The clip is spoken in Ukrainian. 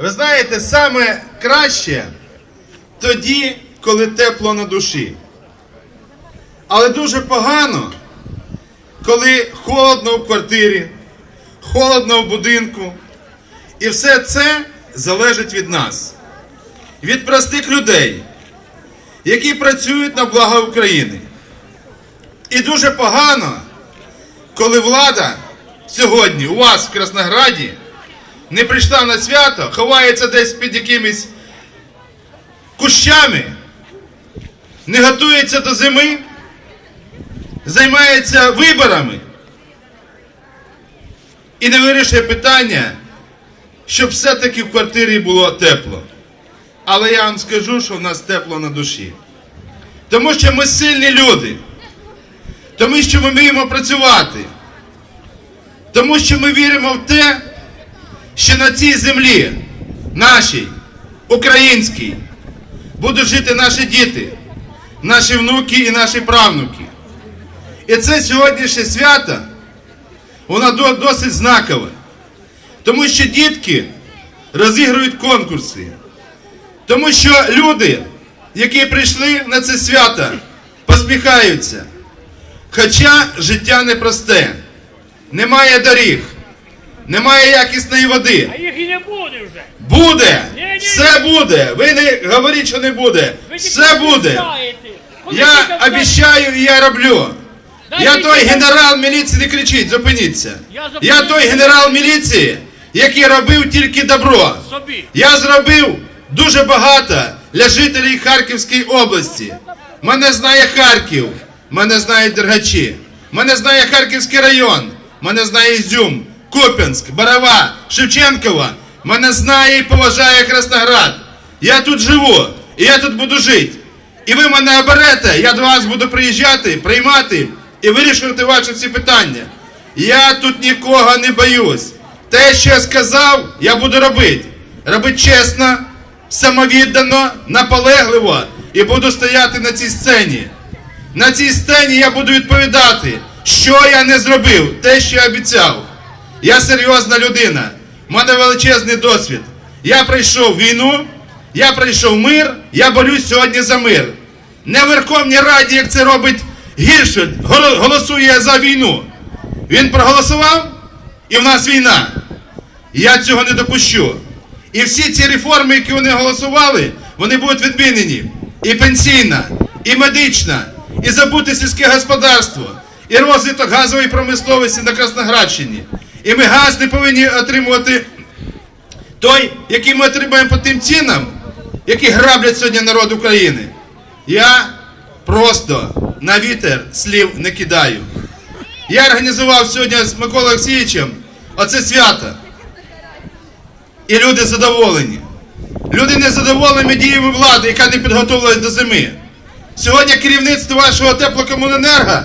Ви знаєте, саме краще тоді, коли тепло на душі. Але дуже погано, коли холодно в квартирі, холодно в будинку. І все це залежить від нас, від простих людей, які працюють на благо України. І дуже погано, коли влада сьогодні у вас в Краснограді не прийшла на свято, ховається десь під якимись кущами, не готується до зими, займається виборами і не вирішує питання, щоб все-таки в квартирі було тепло. Але я вам скажу, що в нас тепло на душі. Тому що ми сильні люди. Тому що ми вміємо працювати. Тому що ми віримо в те, що на цій землі, нашій, українській, будуть жити наші діти, наші внуки і наші правнуки. І це сьогоднішнє свято, воно досить знакове. Тому що дітки розігрують конкурси. Тому що люди, які прийшли на це свято, посміхаються. Хоча життя непросте, немає доріг, немає якісної води. А їх і не буде вже. Буде! Ні-ні. Все буде! Ви не говоріть, що не буде! Ви тільки Все буде! обіцяєте. Коли Я тільки обіцяю і я роблю. Дайте Я той генерал міліції, не кричіть, зупиніться. Я. Я той генерал міліції, який робив тільки добро. Собі. Я зробив дуже багато для жителів Харківської області. Мене знає Харків, мене знають Дергачі, мене знає Харківський район, мене знає Ізюм, Куп'янськ, Барова, Шевченкова. Мене знає і поважає Красноград. Я тут живу, і я тут буду жити. І ви мене оберете, я до вас буду приїжджати, приймати і вирішувати ваші всі питання. Я тут нікого не боюсь. Те, що я сказав, я буду робити. Робити чесно, самовіддано, наполегливо і буду стояти на цій сцені. На цій сцені я буду відповідати, що я не зробив, те, що я обіцяв. Я серйозна людина, в мене величезний досвід. Я пройшов війну, я пройшов мир, я борюсь сьогодні за мир. Не в Верховній Раді, як це робить Гіршфельд, голосує за війну. Він проголосував, і в нас війна. Я цього не допущу. І всі ці реформи, які вони голосували, вони будуть відмінені. І пенсійна, і медична, і забути сільське господарство, і розвиток газової промисловості на Красноградщині. І ми газ не повинні отримувати той, який ми отримуємо по тим цінам, які граблять сьогодні народ України. Я просто на вітер слів не кидаю. Я організував сьогодні з Миколою Олексійовичем оце свято. І люди задоволені. Люди не задоволені діями влади, яка не підготовилась до зими. Сьогодні керівництво вашого теплокомуненерго